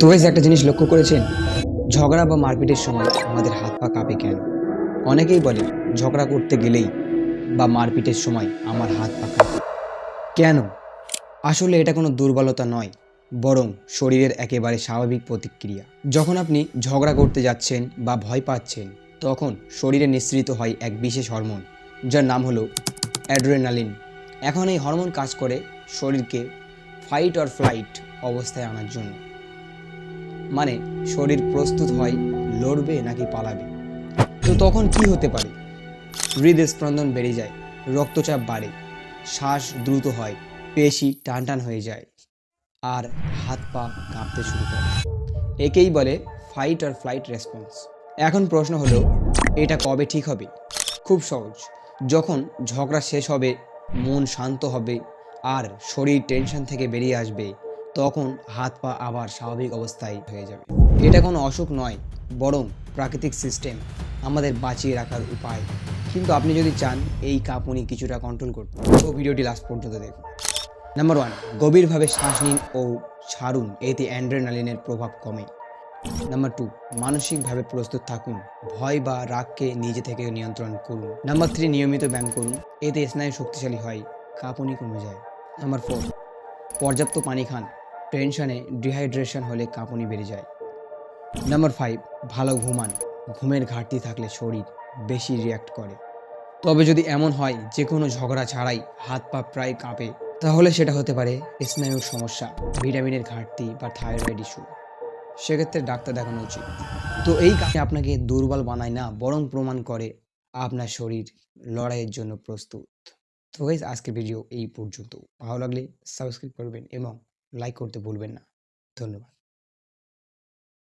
তো guys, একটা জিনিস লক্ষ্য করেছেন? ঝগড়া বা মারপিটের সময় আমাদের হাত পা কাঁপে কেন? অনেকেই বলে ঝগড়া করতে গেলেই বা মারপিটের সময় আমার হাত পা কাঁপে। কেন? আসলে এটা কোনো দুর্বলতা নয় বরং শরীরের একেবারে স্বাভাবিক প্রতিক্রিয়া। যখন আপনি ঝগড়া করতে যাচ্ছেন বা ভয় পাচ্ছেন তখন শরীরে নিঃসৃত হয় এক বিশেষ হরমোন যার নাম হলো অ্যাড্রেনালিন। এখন এই হরমোন কাজ করে শরীরকে ফাইট অর ফ্লাইট অবস্থায় আনার জন্য। মানে শরীর প্রস্তুত হয়, লড়বে নাকি পালাবে? তো তখন কি হতে পারে? হৃদস্পন্দন বেড়ে যায়, রক্তচাপ বাড়ে, শ্বাস দ্রুত হয়, পেশি টান টান হয়ে যায়, আর হাত পা কাঁপতে শুরু করে। একেই বলে ফাইট আর ফ্লাইট রেসপন্স এখন প্রশ্ন হলো, এটা কবে ঠিক হবে? খুব সহজ। যখন ঝগড়া শেষ হবে, মন শান্ত হবে, আর শরীর টেনশন থেকে বেরিয়ে আসবে তখন হাত পা আবার স্বাভাবিক অবস্থায় হয়ে যাবে। এটা কোনো অসুখ নয়, বরং প্রাকৃতিক সিস্টেম আমাদের বাঁচিয়ে রাখার উপায়। কিন্তু আপনি যদি চান, এই কাঁপুনি কিছুটা কন্ট্রোল করতে। তো ভিডিওটি লাস্ট পর্যন্ত দেখুন। নাম্বার ওয়ান গভীরভাবে শ্বাস নিন ও ছাড়ুন। এতে অ্যান্ড্রেনালিনের প্রভাব কমে। নাম্বার টু মানসিকভাবে প্রস্তুত থাকুন। ভয় বা রাগকে নিজে থেকে নিয়ন্ত্রণ করুন। নাম্বার থ্রি নিয়মিত ব্যায়াম করুন। এতে স্নায়ু শক্তিশালী হয়, কাঁপুনি কমে যায়। নাম্বার ফোর পর্যাপ্ত পানি খান। টেনশনে ডিহাইড্রেশন হলে কাঁপুনি বেড়ে যায়। নাম্বার ফাইভ, ভালো ঘুমান। ঘুমের ঘাটতি থাকলে শরীর বেশি রিয়াক্ট করে। তবে যদি এমন হয় যে কোনো ঝগড়া ছাড়াই হাত পা প্রায় কাঁপে, তাহলে সেটা হতে পারে স্নায়ুর সমস্যা, ভিটামিনের ঘাটতি বা থাইরয়েড ইস্যু সেক্ষেত্রে ডাক্তার দেখানো উচিত। তো এই কাজে আপনাকে দুর্বল বানায় না, বরং প্রমাণ করে আপনার শরীর লড়াইয়ের জন্য প্রস্তুত। তো গাইজ আজকের ভিডিও এই পর্যন্ত। ভালো লাগলে সাবস্ক্রাইব করবেন এবং লাইক করতে ভুলবেন না। ধন্যবাদ।